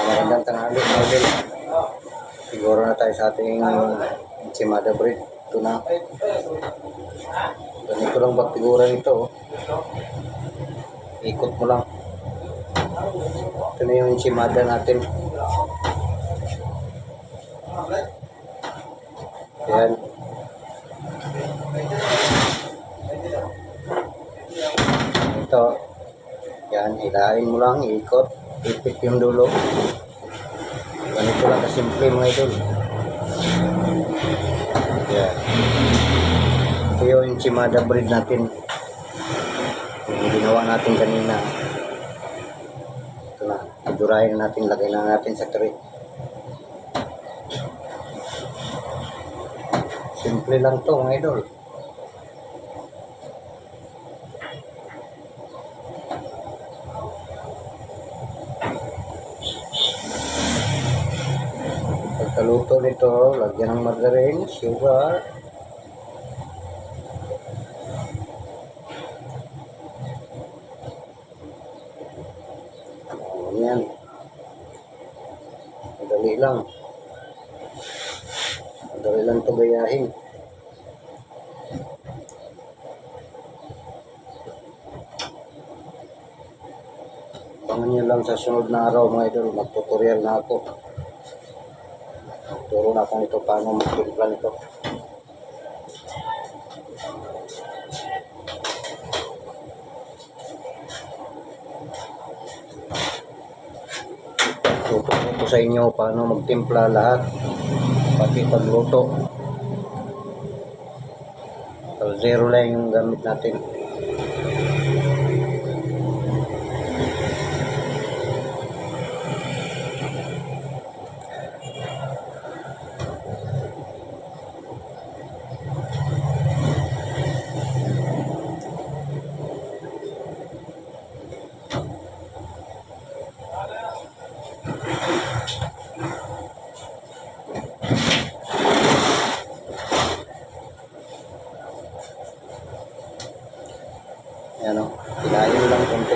Magandang tanghali, Marvel. Siguro na tayo sa ating Chimada breed. Ito na. Ganito lang pagtiguran ito. oh. Ikot mo lang. Ito na yung Chimada natin. Ayan. Ito. Yan, hilahin mo lang, ikot. Ipit yung dulo. Ganito lang kasimple mga idol. Yan. Ito yung Chimada breed natin. Yung ginawa natin kanina. Ito na. Idurahin natin, lagay na natin sa tray. Simple lang to mga idol. Pagkaluto nito, lagyan ng margarine, sugar. Ayan. Madali lang. Madali lang ito gayahin. Abangan nyo lang sa sunod na araw mga idol, magtutorial na ako. Turo na ako nito paano magtimpla nito. Tuturo ko sa inyo paano magtimpla lahat. Pati pagluto. Zero lang yung gamit natin. Yan o. Hilahin lang konti.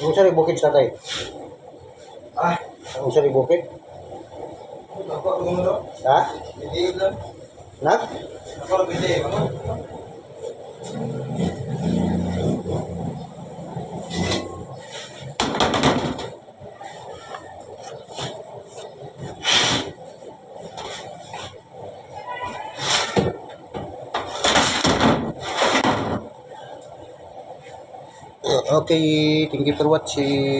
Ang sari bukid sa tayo. Ah, Ang sari do. Ha? Hindi lang. Okay, thank you for watching.